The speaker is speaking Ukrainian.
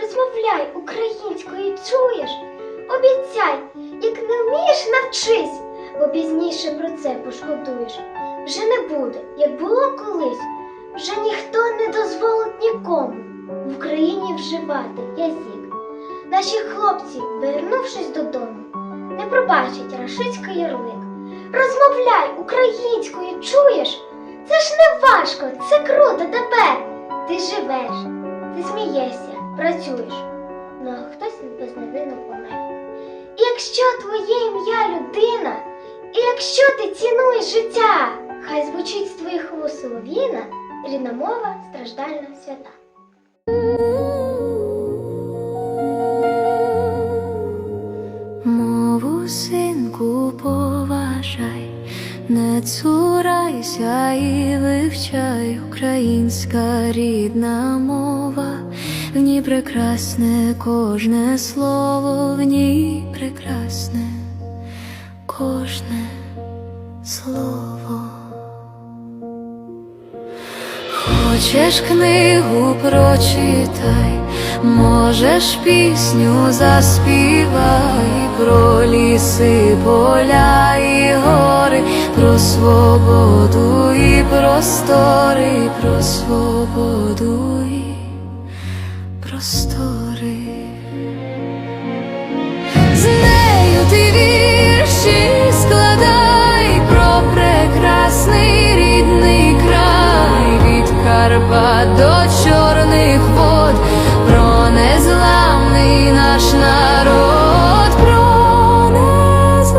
Розмовляй українською, чуєш? Обіцяй, як не вмієш, навчись, бо пізніше про це пошкодуєш. Вже не буде, як було колись. Вже ніхто не дозволить нікому в Україні вживати язик. Наші хлопці, вернувшись додому, не пробачать рашистський ярлик. Розмовляй українською, чуєш? Це ж не важко, це круто тепер. Ти живеш, ти смієшся, працюєш, ну а хтось безневинно помер. І якщо твоє ім'я людина, і якщо ти цінуєш життя, хай звучить з твоїх вуст солов'їна, рідна мова страждальна свята. Мову синку поважай, не цурайся і вивчай українська рідна мова, ній прекрасне кожне слово, в ній прекрасне кожне слово. Хочеш книгу прочитай, можеш пісню заспівай про ліси, поля і гори, про свободу і простори, про свободу і простори, з нею ти вірші складай про прекрасний рідний край. Від Карпа до чорних вод, про незламний наш народ, про наш.